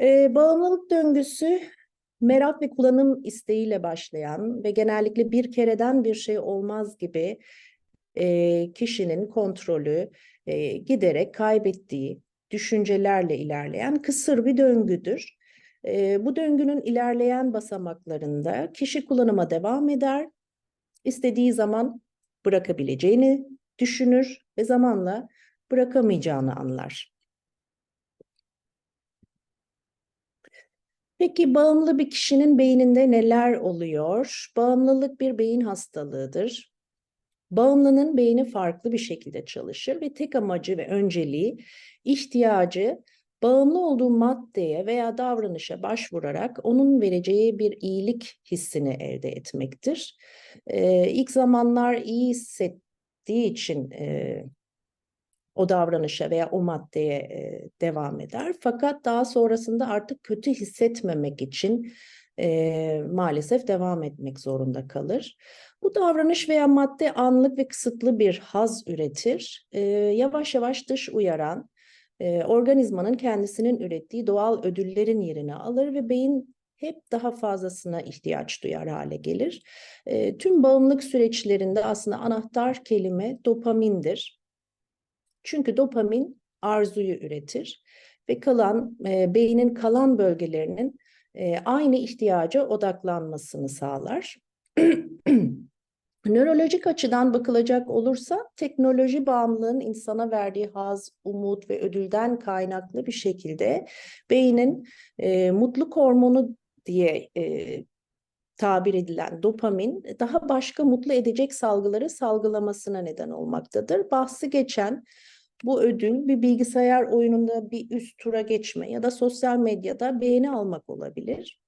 Ee, bağımlılık döngüsü merak ve kullanım isteğiyle başlayan ve genellikle bir kereden bir şey olmaz gibi e, kişinin kontrolü e, giderek kaybettiği düşüncelerle ilerleyen kısır bir döngüdür. E, bu döngünün ilerleyen basamaklarında kişi kullanıma devam eder, istediği zaman bırakabileceğini düşünür ve zamanla bırakamayacağını anlar. Peki bağımlı bir kişinin beyninde neler oluyor? Bağımlılık bir beyin hastalığıdır. Bağımlının beyni farklı bir şekilde çalışır ve tek amacı ve önceliği ihtiyacı bağımlı olduğu maddeye veya davranışa başvurarak onun vereceği bir iyilik hissini elde etmektir. Ee, ilk zamanlar iyi hissettiği için e, o davranışa veya o maddeye e, devam eder. Fakat daha sonrasında artık kötü hissetmemek için e, maalesef devam etmek zorunda kalır. Bu davranış veya madde anlık ve kısıtlı bir haz üretir. E, yavaş yavaş dış uyaran, e, organizmanın kendisinin ürettiği doğal ödüllerin yerini alır ve beyin hep daha fazlasına ihtiyaç duyar hale gelir. E, tüm bağımlılık süreçlerinde aslında anahtar kelime dopamindir. Çünkü dopamin arzuyu üretir ve kalan e, beynin kalan bölgelerinin e, aynı ihtiyaca odaklanmasını sağlar. Nörolojik açıdan bakılacak olursa teknoloji bağımlılığın insana verdiği haz, umut ve ödülden kaynaklı bir şekilde beynin e, mutluluk hormonu diye e, tabir edilen dopamin daha başka mutlu edecek salgıları salgılamasına neden olmaktadır. Bahsi geçen bu ödül bir bilgisayar oyununda bir üst tura geçme ya da sosyal medyada beğeni almak olabilir.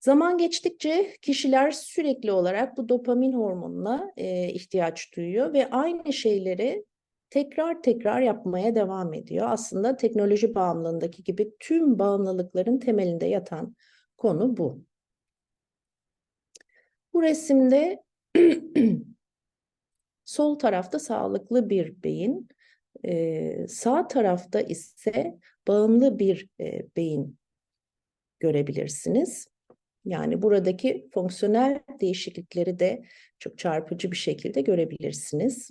Zaman geçtikçe kişiler sürekli olarak bu dopamin hormonuna e, ihtiyaç duyuyor ve aynı şeyleri tekrar tekrar yapmaya devam ediyor. Aslında teknoloji bağımlılığındaki gibi tüm bağımlılıkların temelinde yatan konu bu. Bu resimde sol tarafta sağlıklı bir beyin, e, sağ tarafta ise bağımlı bir e, beyin görebilirsiniz. Yani buradaki fonksiyonel değişiklikleri de çok çarpıcı bir şekilde görebilirsiniz.